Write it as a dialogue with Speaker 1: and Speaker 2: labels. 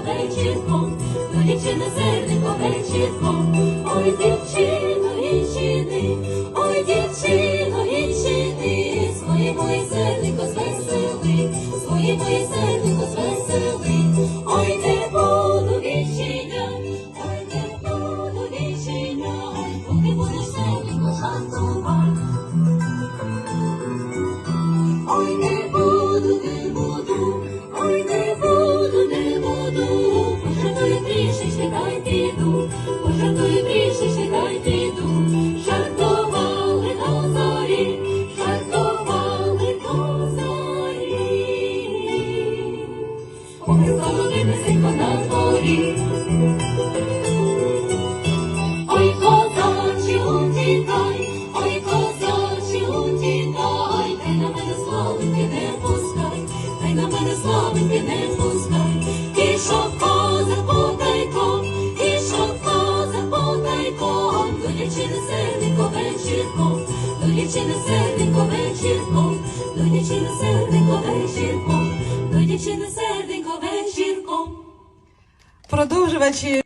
Speaker 1: вечірком, ну дівчина серденько вечірком, ой дівчино гінчини, ой дівчино гінчини, своє моє серденько звесели, своє моє серденько звесели, ой дівчино. Славеньки не пускай, ти на мене славеньки не пускай, потайком, до дівчини серденько вечірком, до дівчини серденько вечірком, до дівчини серденько вечірком, до дівчини серденько вечірком.
Speaker 2: Продовжувачі